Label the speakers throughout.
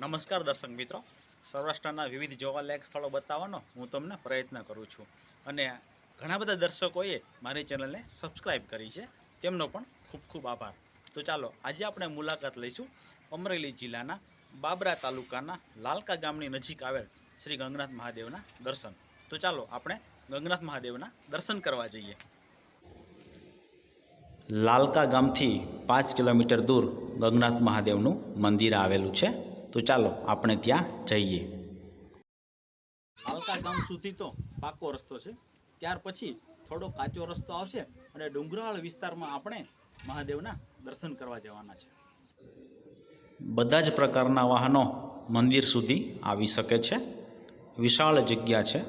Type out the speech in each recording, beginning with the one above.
Speaker 1: નમસ્કાર દર્શક મિત્રો. સૌરાષ્ટ્રના વિવિધ જોવાલાયક સ્થળો બતાવવાનો હું તમને પ્રયત્ન કરું છું. અને ઘણા બધા દર્શકોએ મારી ચેનલને સબસ્ક્રાઈબ કરી છે. તેમનો પણ ખૂબ ખૂબ આભાર. તો ચાલો, આજે આપણે મુલાકાત લઈશું અમરેલી જિલ્લાના બાબરા તાલુકાના લાલકા ગામની નજીક આવેલ શ્રી ગંગનાથ મહાદેવના દર્શન. તો ચાલો, આપણે ગંગનાથ મહાદેવના દર્શન કરવા જઈએ. લાલકા ગામથી પાંચ કિલોમીટર દૂર ગંગનાથ મહાદેવનું મંદિર આવેલું છે. તો ચાલો આપણે ત્યાં જઈએ. લાલકા ગામ સુધી તો પાકો રસ્તો છે. ત્યાર પછી થોડો કાચો રસ્તો આવશે અને ડુંગરાળ વિસ્તારમાં આપણે મહાદેવના દર્શન કરવા જવાના છે. બધા જ પ્રકારના વાહનો મંદિર સુધી આવી શકે છે. વિશાળ જગ્યા છે.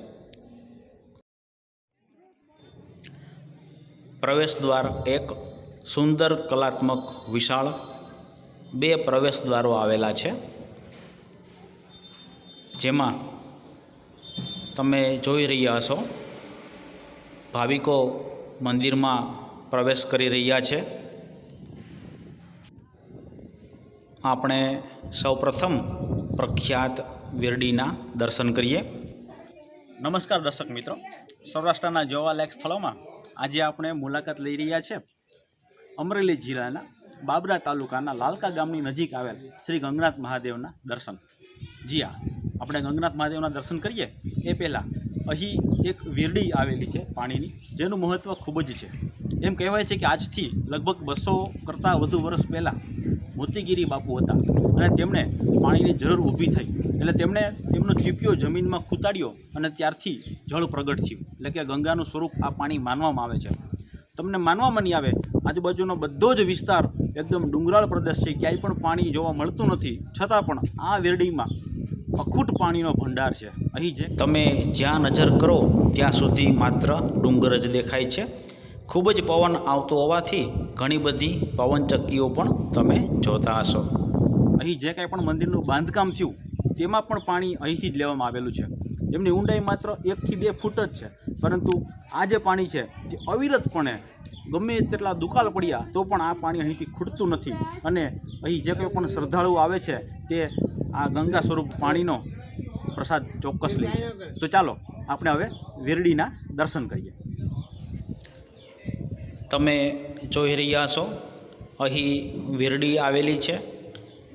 Speaker 1: પ્રવેશ દ્વાર એક સુંદર કલાત્મક વિશાળ બે પ્રવેશ દ્વારો આવેલા છે. જેમાં તમે જોઈ રહ્યા હશો ભાવિકો મંદિરમાં પ્રવેશ કરી રહ્યા છે. આપણે સૌપ્રથમ પ્રખ્યાત વેરડીના દર્શન કરીએ. નમસ્કાર દર્શક મિત્રો. સૌરાષ્ટ્રના જોવાલાયક સ્થળોમાં આજે આપણે મુલાકાત લઈ રહ્યા છે. અમરેલી જિલ્લાના બાબરા તાલુકાના લાલકા ગામની નજીક આવેલ શ્રી ગંગનાથ મહાદેવના દર્શન. જી હા. આપણે ગંગનાથ મહાદેવના દર્શન કરીએ, એ પહેલાં અહીં એક વીરડી આવેલી છે પાણીની, જેનું મહત્ત્વ ખૂબ જ છે. એમ કહેવાય છે કે આજથી લગભગ બસો કરતાં વધુ વર્ષ પહેલાં મોતીગીરી બાપુ હતા અને તેમણે પાણીની જરૂર ઊભી થઈ. એટલે તેમણે તેમનો ચીપિયો જમીનમાં ખૂતાડ્યો અને ત્યારથી જળ પ્રગટ થયું. એટલે કે ગંગાનું સ્વરૂપ આ પાણી માનવામાં આવે છે. તમને માનવામાં નહીં આવે, આજુબાજુનો બધો જ વિસ્તાર એકદમ ડુંગરાળ પ્રદેશ છે, ક્યાંય પણ પાણી જોવા મળતું નથી. છતાં પણ આ વેરડીમાં અખૂટ પાણીનો ભંડાર છે. અહીં જે તમે જ્યાં નજર કરો ત્યાં સુધી માત્ર ડુંગર જ દેખાય છે. ખૂબ જ પવન આવતો હોવાથી ઘણી બધી પવનચક્કીઓ પણ તમે જોતા હશો. અહીં જે કાંઈ પણ મંદિરનું બાંધકામ થયું તેમાં પણ પાણી અહીંથી જ લેવામાં આવેલું છે. એમની ઊંડાઈ માત્ર એકથી બે ફૂટ જ છે. પરંતુ આ જે પાણી છે તે અવિરતપણે ગમે તેટલા દુકાળ પડ્યા તો પણ આ પાણી અહીંથી ખૂટતું નથી. અને અહીં જે કંઈ પણ શ્રદ્ધાળુ આવે છે તે આ ગંગા સ્વરૂપ પાણીનો પ્રસાદ ચોક્કસ લે તો ચાલો, આપણે હવે વેરડીના દર્શન કરીએ. તમે જોઈ રહ્યા છો, અહીં વેરડી આવેલી છે.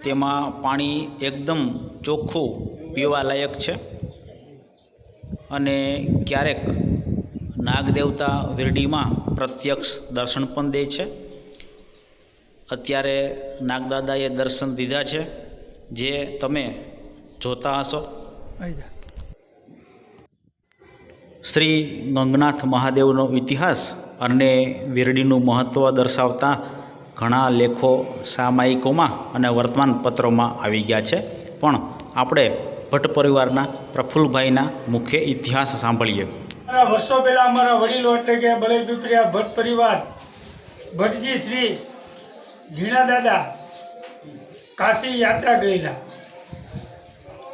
Speaker 1: તેમાં પાણી એકદમ ચોખ્ખું પીવાલાયક છે. અને ક્યારેક નાગદેવતા વેરડીમાં પ્રત્યક્ષ દર્શન પણ દે છે. અત્યારે નાગદાદાએ દર્શન દીધા છે. જે તમે જોતા હશો. શ્રી ગંગનાથ મહાદેવનો ઇતિહાસ અને વેરડીનું મહત્ત્વ દર્શાવતા ઘણા લેખો સામાયિકોમાં અને વર્તમાનપત્રોમાં આવી ગયા છે. પણ આપણે ભટ્ટ પરિવારના પ્રફુલ્લભાઈના મુખ્ય ઇતિહાસ સાંભળીએ.
Speaker 2: વર્ષો પહેલા અમારા વડીલો એટલે કે બળે ભટ્ટ પરિવાર ભટ્ટજી શ્રી ઝીણા દાદા કાશી યાત્રા ગયેલા.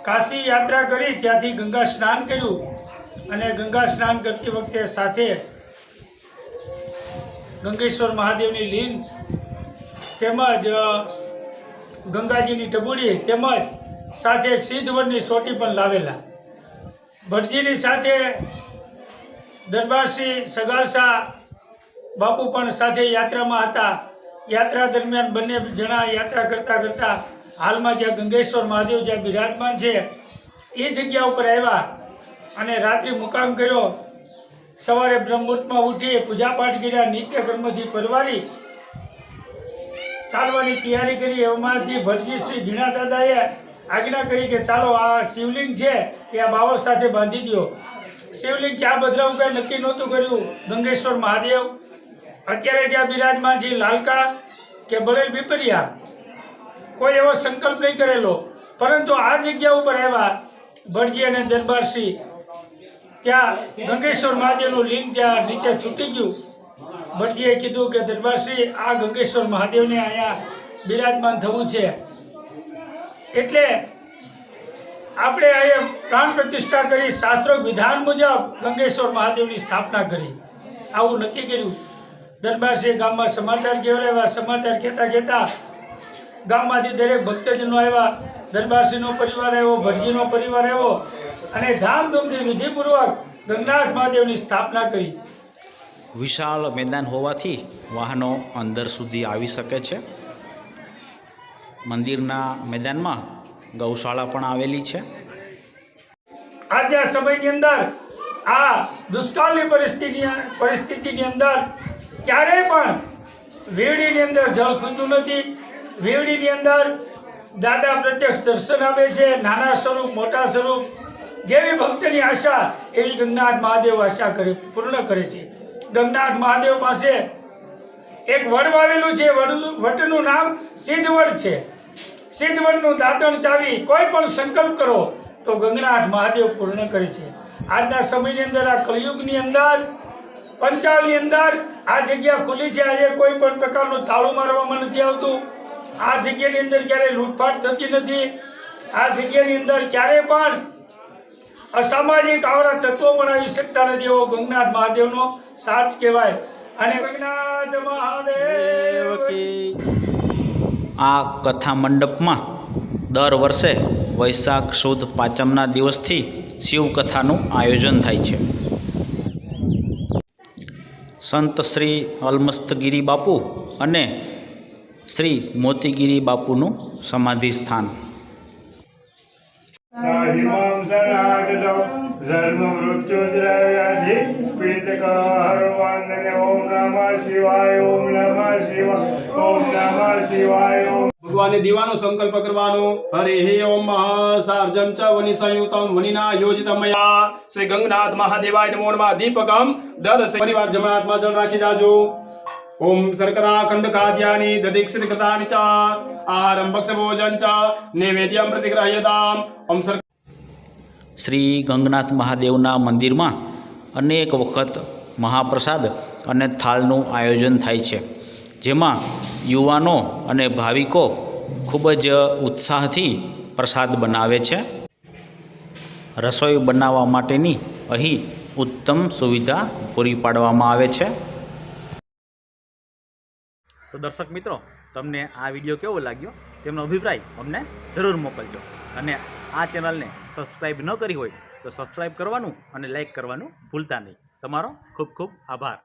Speaker 2: કાશી યાત્રા કરી, ત્યાંથી ગંગા સ્નાન કર્યું અને ગંગા સ્નાન કરતી વખતે સાથે ગંગેશ્વર મહાદેવની લિંગ તેમજ ગંગાજીની ટબુડી તેમજ સાથે એક સિદ્ધવનની સોટી પણ લાવેલા. ભટજીની સાથે દરબારશ્રી સગાસા બાપુ પણ સાથે યાત્રામાં હતા. યાત્રા દરમિયાન બંને જણા યાત્રા કરતાં કરતાં હાલમાં જ્યાં ગંગેશ્વર મહાદેવ જ્યાં બિરાજમાન છે, એ જગ્યા ઉપર આવ્યા અને રાત્રિ મુકામ કર્યો. સવારે બ્રહ્મુહૂર્તમાં ઉઠી પૂજાપાઠ કર્યા નિત્યકર્મથી પરવારી. ચાલવાની તૈયારી કરી એમાંથી ભટજી શ્રી ઝીણા દાદાએ આજ્ઞા કરી કે ચાલો આ શિવલિંગ છે એ આ બાવળ સાથે બાંધી દો શિવલિંગ ક્યાં બદલાવું કંઈ નક્કી નહોતું કર્યું. ગંગેશ્વર મહાદેવ અત્યારે જ્યાં બિરાજમાં જે લાલકા કે બળેલ પીપરિયા, કોઈ એવો સંકલ્પ નહીં કરેલો. પરંતુ આ જગ્યા ઉપર આવ્યા ભટજી અને દરબારશ્રી ત્યાં ગંગેશ્વર મહાદેવનું લિંગ ત્યાં નીચે છૂટી ગયું. ભટજીએ કીધું કે દરબારશ્રી આ ગંગેશ્વર મહાદેવને અહીંયા બિરાજમાન થવું છે. એટલે આપણે અહીંયા પ્રાણ પ્રતિષ્ઠા કરી, શાસ્ત્રો વિધાન મુજબ ગંગેશ્વર મહાદેવની સ્થાપના કરી. આવું નક્કી કર્યું. દરબારશ્રી ગામમાં સમાચાર કેવડાવ્યા સમાચાર કહેતા કહેતા ગામમાંથી દરેક ભક્તજનો આવ્યા. દરબારસિંહનો પરિવાર આવ્યો ભટજીનો પરિવાર આવ્યો અને ધામધૂમથી વિધિપૂર્વક ગંગાનાથ મહાદેવની સ્થાપના કરી.
Speaker 1: વિશાળ મેદાન હોવાથી વાહનો અંદર સુધી આવી શકે છે. મંદિરના મેદાનમાં ગૌશાળા પણ આવેલી છે.
Speaker 2: આજના સમયની અંદર આ દુષ્કાળની પરિસ્થિતિ પરિસ્થિતિની અંદર ક્યારેય પણ વેવડીની અંદર જળ ખૂતું નથી. વેવડીની અંદર દાદા પ્રત્યક્ષ દર્શન આપે છે, નાના સ્વરૂપ, મોટા સ્વરૂપ. જેવી ભક્તની આશા, એવી ગંગનાથ મહાદેવ આશા કરે, પૂર્ણ કરે છે. ગંગનાથ મહાદેવ પાસે એક વડ વાવેલું છે વટનું નામ સિદ્ધવડ છે. સિદ્ધવડનું દાંતણ ચાવી કોઈ પણ સંકલ્પ કરો, તો ગંગનાથ મહાદેવ પૂર્ણ કરે છે. આજના સમયની અંદર આ કળિયુગની અંદર પંચાળની અંદર આ જગ્યા ખુલ્લી છે. આજે કોઈ પણ પ્રકારનું તાળું મારવામાં નથી આવતું. આ જગ્યાની અંદર ક્યારેય લૂંટફાટ થતી નથી. આ જગ્યાની અંદર ક્યારેય પણ અસામાજિક આવરા તત્વો પણ આવી શકતા નથી એવો ગંગનાથ મહાદેવનો સાચ કહેવાય. અને ગંગનાથ મહાદેવ
Speaker 1: આ કથા મંડપમાં દર વર્ષે વૈશાખ સુદ પાંચમના દિવસથી શિવકથાનું આયોજન થાય છે. સંત શ્રી અલમસ્તગીરી બાપુ અને શ્રી મોતીગીરી બાપુનું સમાધિ સ્થાન.
Speaker 3: ધર્મ મૃત્યુદ્રવ્યાધિ પીડિતક ઓમ નમઃ શિવાય, ઓમ નમઃ શિવાય, ઓમ નમઃ શિવાય ઓમ
Speaker 4: દીવાનો સંકલ્પ કરવાનો. હરે હે ઓમ મહાસાર્જન ચ વનિ સંયુતમ વનિના યોજિતમયા શ્રી ગંગનાથ મહાદેવાય નમો નમઃ. દીપકમ દર પરિવાર જમાતમાં જળ રાખી જાજો. ઓમ શર્કરા ખંડ ખાદ્યાની દદીક્ષિત કૃતાની ચ. આહારમ ભક્ષ ભોજન ચ. નૈવેદ્યમ પ્રતિગ્રહ્યતામ. ઓમ સર
Speaker 1: શ્રી ગંગનાથ મહાદેવના મંદિરમાં અનેક વખત મહાપ્રસાદ અને થાળનું આયોજન થાય છે. જેમાં યુવાનો અને ભાવિકો ખૂબ જ ઉત્સાહથી પ્રસાદ બનાવે છે. રસોઈ બનાવવા માટેની અહીં ઉત્તમ સુવિધા પૂરી પાડવામાં આવે છે. તો દર્શક મિત્રો, તમને આ વીડિયો કેવો લાગ્યો? તેમનો અભિપ્રાય અમને જરૂર મોકલજો. અને આ ચેનલને સબસ્ક્રાઈબ ન કરી હોય તો સબસ્ક્રાઈબ કરવાનું અને લાઈક કરવાનું ભૂલતા નહીં. તમારો ખૂબ ખૂબ આભાર.